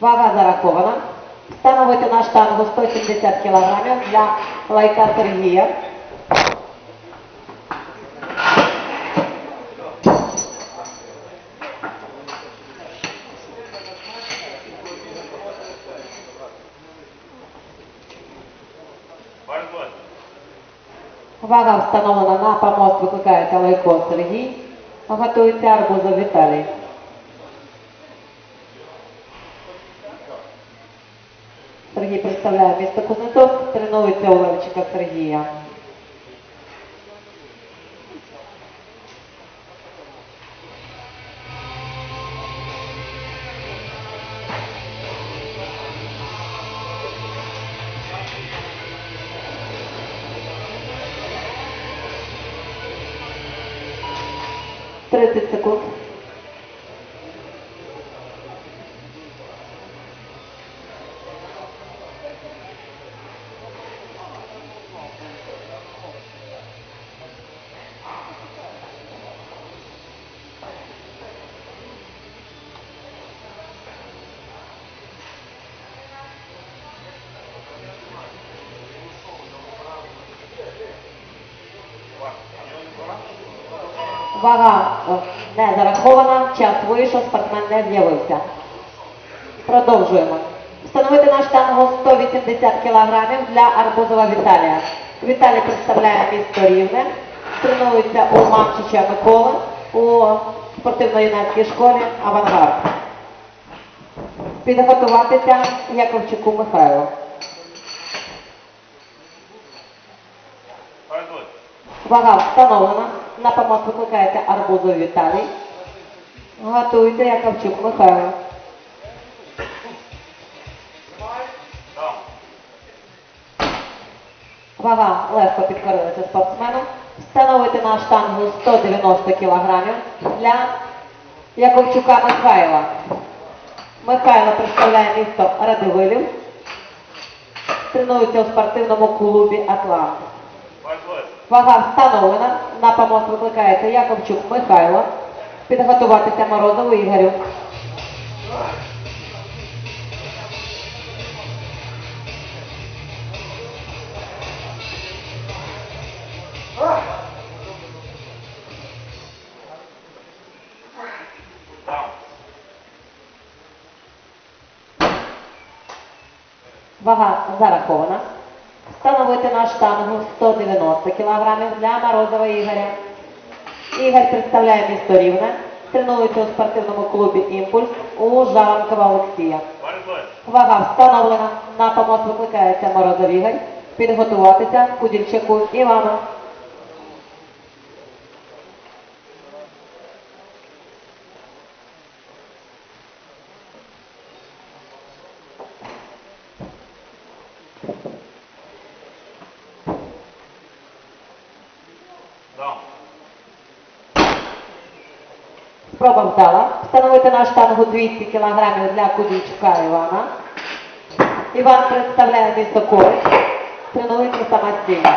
Вага зарахована. Становити на штангу 170 кг для лайка Сергія. Вага встановлена на помост, викликається лайко Сергій. Готується арбуза Віталій. Сергій представляє місто Кузнецов, тренується у Левчика Сергія. Тридцять секунд. Вага не зарахована, час вийшов, спортсмен не з'явився. Продовжуємо. Встановити на штангу 180 кг для Арбузова Віталія. Віталій представляє місто Рівне, тренується у Мамчича Миколи у спортивно-юнацькій школі Авангард. Підготуватися Яковчуку Михайлу. Вага встановлена. На помост викликається Арбузов Віталій. Готується Яковчук Михайло. Вага легко підкорилася спортсмену. Встановити на штангу 190 кг для Яковчука Михайла. Михайло представляє місто Радивилів. Тренується у спортивному клубі Атлант. Вага встановлена. На помост викликається Яковчук Михайло. Підготуватися Морозову Ігорю. Вага зарахована. Встановити на штангу 190 кг для Морозова Ігоря. Ігор представляє місто Рівне. Тренується у спортивному клубі Імпульс у Жаранкова Олексія. Вага встановлена. На помост викликається Морозов Ігор. Підготуватися Кудільчаку Івану. Спроба вдала. Встановити на штангу 200 кг для Кудільчука Івана. Іван представляє місто Колич. Тренується самостійно.